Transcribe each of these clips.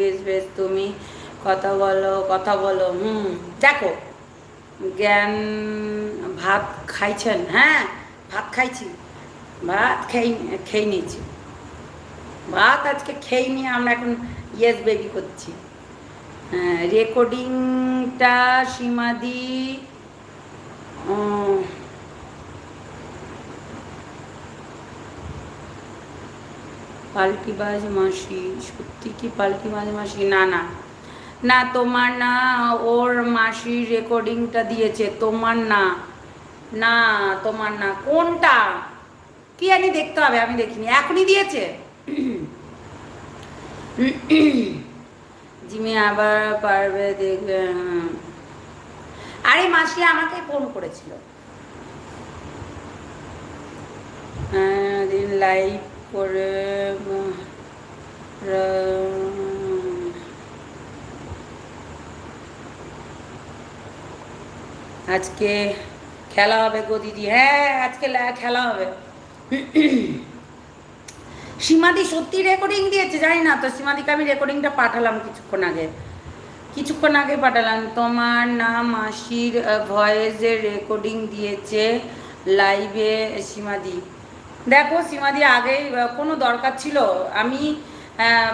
বেশ বেশ, তুমি কথা বলো কথা বলো, হুম, দেখো, জ্ঞান ভাত খাইছেন হ্যাঁ ভাত খাইছি, ভাত খেয়ে খেয়ে নিয়েছি। ভাত আজকে খেয়ে নিয়ে আমরা এখন ইয়েস বেবি করছি। হ্যাঁ রেকর্ডিংটা সীমাদি পাল্টিবাজ মাসি সত্যি কি পাল্টিবাজ মাসি? না না। না তোমার না ওর মাসির রেকর্ডিংটা দিয়েছে তোমার না। না তোমার না। কোনটা? কি জানি দেখতে হবে আমি দেখিনি। এখনই দিয়েছে। জিমি আবার পারবে দেখবে। আরে মাসি আমাকে ফোন করেছিল। হ্যাঁ, দিন লাইভ করে আজকে খেলা হবে গো দিদি। হ্যাঁ আজকে খেলা হবে। সীমাদি সত্যি রেকর্ডিং দিয়েছে, জানি না তো, সীমাদিকে আমি রেকর্ডিংটা পাঠালাম কিছুক্ষণ আগে। কিছুক্ষণ আগে পাঠালাম। তোমার নাম মাসির ভয়েসের রেকর্ডিং দিয়েছে লাইভে সীমাদি। দেখো সীমাদি আহ, কোনো দরকার ছিল আমি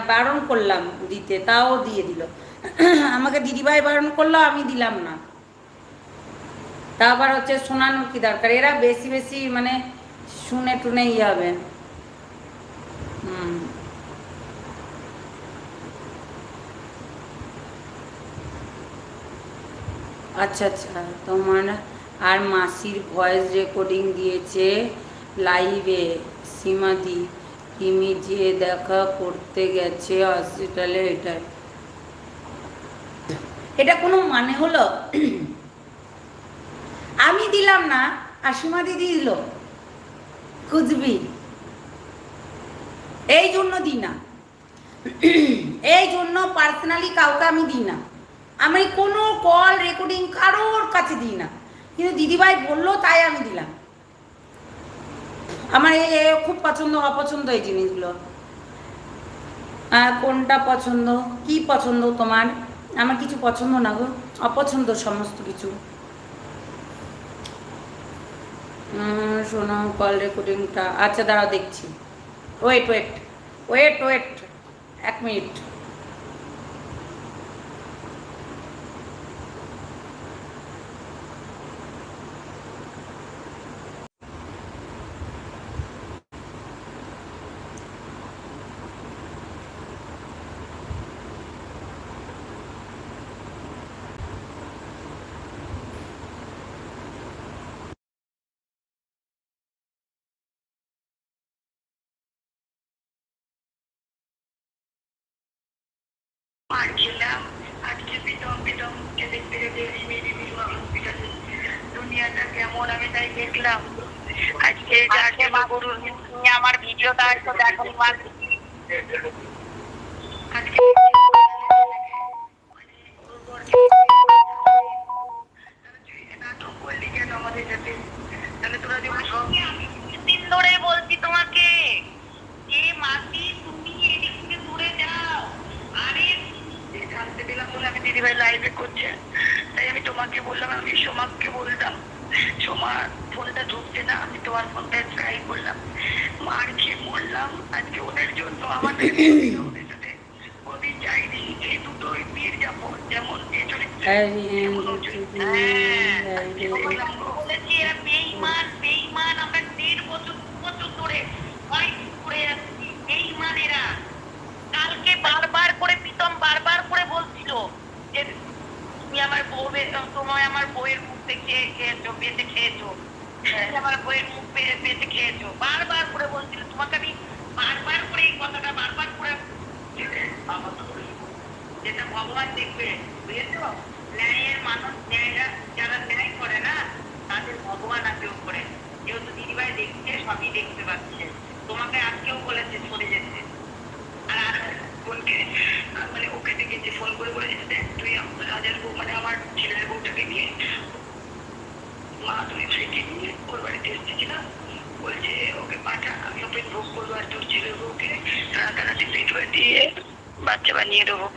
বারণ করলাম দিতে তাও দিয়ে দিল। আমাকে দিদিভাই বারণ করল আমি দিলাম না। তা আবার হচ্ছে শোনানোর কি দরকার? এরা বেশি বেশি মানে শুনে টুনে ইয়ে হবে। হুম। আচ্ছা আচ্ছা তোমার আর মাসির ভয়েস রেকর্ডিং দিয়েছে। লাইভে সীমাদি কিমি যে দেখা করতে গেছে হসপিটালে এটাই এটা কোনো মানে হলো? আমি দিলাম না আর সীমা দিদি দিল। খুঁজবি। এই জন্য দিই না। এই জন্য পার্সোনালি কাউকে আমি দিই না। আমি কোনো কল রেকর্ডিং কারোর কাছে দিই না। কিন্তু দিদিভাই বলল তাই আমি দিলাম। আমার এই খুব পছন্দ, অপছন্দ এই জিনিসগুলো। কোনটা পছন্দ? কি পছন্দ তোমার? আমার কিছু পছন্দ না গো, অপছন্দ সমস্ত কিছু। শোনো কল রেকর্ডিংটা আচ্ছা দাঁড়াও, দেখছি। ওয়েট ওয়েট ওয়েট ওয়েট এক মিনিট মারছিলাম আজকে প্রীতম প্রীতমকে দেখতে যেতে রিমি রিমি হসপিটালে দুনিয়াটা কেমন আমি তাই দেখলাম আজকে আজকে মা গরুর আমার ভিডিওটা একটু দেখো মা আজকে দিন ধরে বলছি তোমাকে মাসি তুমি এদিক থেকে দূরে যাও আরে জানতে পেলাম বলে আমি দিদিভাই লাইভে করছে তাই আমি তোমাকে বললাম আমি সোমাকে বললাম সোমা ফোনটা ঢুকছে না আমি তোমার ফোনটা ট্রাই করলাম মার খেয়ে মরলাম আজকে ওদের জন্য আমাদের ওদের সাথে ওদের চাইনি যে দুটো বীর যেমন যেমন যে চরিত্র হ্যাঁ, বললাম গো, বলেছি এরা বেঈমান, বেঈমান, আমরা দেড় বছর, দু বছর ধরে fight করে যাচ্ছি, বেঈমান এরা। কালকে বারবার করে প্রীতম বারবার করে বলছিল যে তুমি আমার বউয়ের তোমায় আমার বউয়ের মুখ দেখে বেঁচে খেয়েছো। আমার বউয়ের মুখ পে- বেঁচে খেয়েছো। বারবার করে বলছিল, তোমাকে আমি বারবার করে এই কথাটা বারবার করে যেটা ভগবান দেখবে, বুঝেছ? ন্যায়ের মানুষ, ন্যায়রা যারা ন্যায় করে না, তাদের ভগবান আজকেও করে যেহেতু দিদিভাই দেখছে, সবই দেখতে পাচ্ছে। তোমাকে আজকেও বলেছে সরে যেতে। আর বোনকে মানে ওকে দেখেছে ফোন করে বলে যেতে দেখ, তুই বউ মানে আমার ছেলের নিয়ে মা তুমি ছেলেকে নিয়ে ওর বাড়িতে এসেছিলাম বলছে, ওকে পাঠা, আমি ওপেন ভোগ করব আর তোর ছেলের বউকে তাড়াতাড়ি পেট দিয়ে বাচ্চা বানিয়ে দেবো।